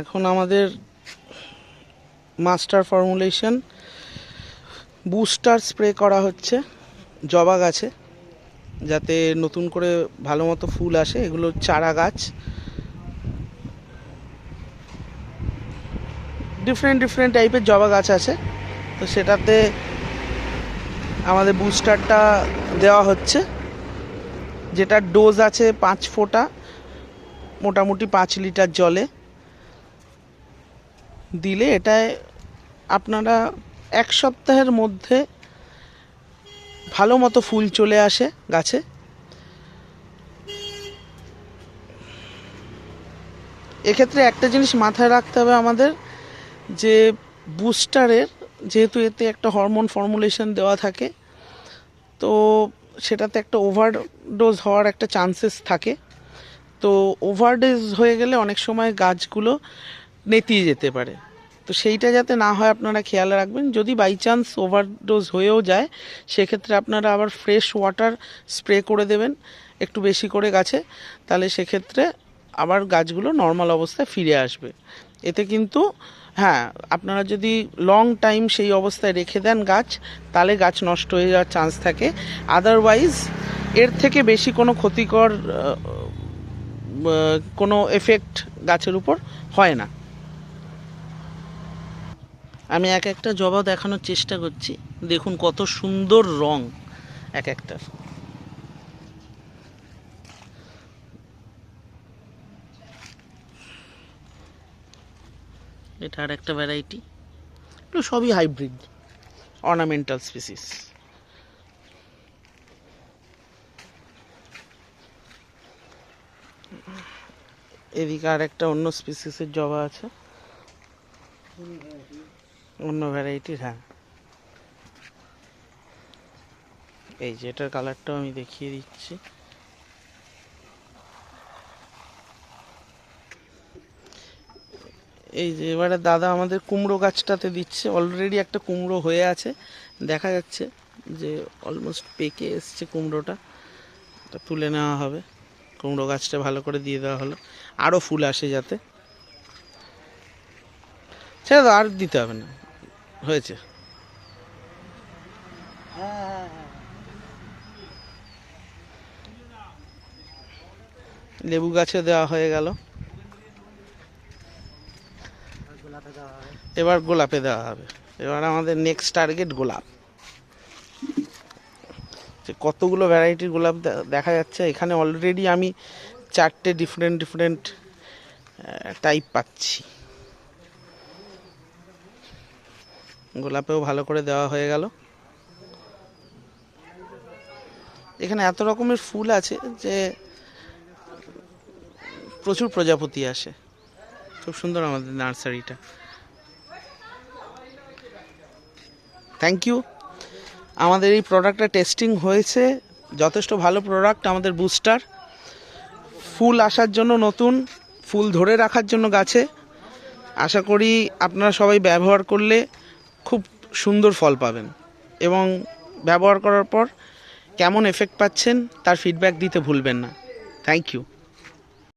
এখন আমাদের master formulation booster spray করা হচ্ছে, জবা গাছে, যাতে নতুন করে ভালো মতো ফুল আসে। এগুলো চারা গাছ। ডিফারেন্ট ডিফারেন্ট টাইপের জবা গাছ আছে। তো সেটাতে আমাদের বুস্টারটা দেওয়া হচ্ছে। যেটার ডোজ আছে পাঁচ ফোঁটা, মোটামুটি পাঁচ লিটার জলে। দিলে এটায় আপনারা এক সপ্তাহের মধ্যে ভালো মতো ফুল চলে আসে গাছে। এক্ষেত্রে একটা জিনিস মাথায় রাখতে হবে আমাদের যে বুস্টারের, যেহেতু এতে একটা হরমোন ফর্মুলেশন দেওয়া থাকে, তো সেটাতে একটা ওভারডোজ হওয়ার একটা চান্সেস থাকে। তো ওভারডোজ হয়ে গেলে অনেক সময় গাছগুলো নেতিয়ে যেতে পারে। তো সেইটা যাতে না হয় আপনারা খেয়াল রাখবেন, যদি বাই চান্স ওভারডোজ হয়েও যায়, সেক্ষেত্রে আপনারা আবার ফ্রেশ ওয়াটার স্প্রে করে দেবেন একটু বেশি করে গাছে, তাহলে সেক্ষেত্রে আবার গাছগুলো নর্মাল অবস্থায় ফিরে আসবে। এতে কিন্তু হ্যাঁ আপনারা যদি লং টাইম সেই অবস্থায় রেখে দেন গাছ, তাহলে গাছ নষ্ট হয়ে যাওয়ার চান্স থাকে। আদারওয়াইজ এর থেকে বেশি কোনো ক্ষতিকর কোনো এফেক্ট গাছের উপর হয় না। আমি এক একটা জবা দেখানোর চেষ্টা করছি। দেখুন কত সুন্দর রং এক একটার। এটা আর একটা ভ্যারাইটি এগুলো সবই হাইব্রিড অর্নামেন্টাল স্পিসিস এদিকে আর একটা অন্য স্পিসিসের জবা আছে। অন্য ভ্যারাইটির হ্যাঁ। এই যে এটার কালারটাও আমি দেখিয়ে দিচ্ছি। এই যে এবারে দাদা আমাদের কুমড়ো গাছটাতে দিচ্ছে। অলরেডি একটা কুমড়ো হয়ে আছে। দেখা যাচ্ছে যে অলমোস্ট পেকে এসছে কুমড়োটা। তুলে নেওয়া হবে। কুমড়ো গাছটা ভালো করে দিয়ে দেওয়া হলো। আরও ফুল আসে যাতে। ছেড়ে আর দিতে হবে না। হয়েছে। লেবু গাছে দেওয়া হয়ে গেল। এবার গোলাপে দেওয়া হবে। এবার আমাদের নেক্সট টার্গেট গোলাপ। কতগুলো ভ্যারাইটির গোলাপ দেখা যাচ্ছে, এখানে অলরেডি আমি চারটে ডিফারেন্ট ডিফারেন্ট টাইপ পাচ্ছি। গোলাপেও ভালো করে দেওয়া হয়ে গেল। এখানে এত রকমের ফুল আছে যে প্রচুর প্রজাপতি আসে। খুব সুন্দর আমাদের নার্সারিটা। থ্যাংক ইউ আমাদের এই প্রোডাক্টটা টেস্টিং হয়েছে। যথেষ্ট ভালো প্রোডাক্ট আমাদের বুস্টার ফুল আসার জন্য নতুন, ফুল ধরে রাখার জন্য গাছে। আশা করি আপনারা সবাই ব্যবহার করলে খুব সুন্দর ফল পাবেন এবং ব্যবহার করার পর কেমন এফেক্ট পাচ্ছেন, তার ফিডব্যাক দিতে ভুলবেন না। Thank you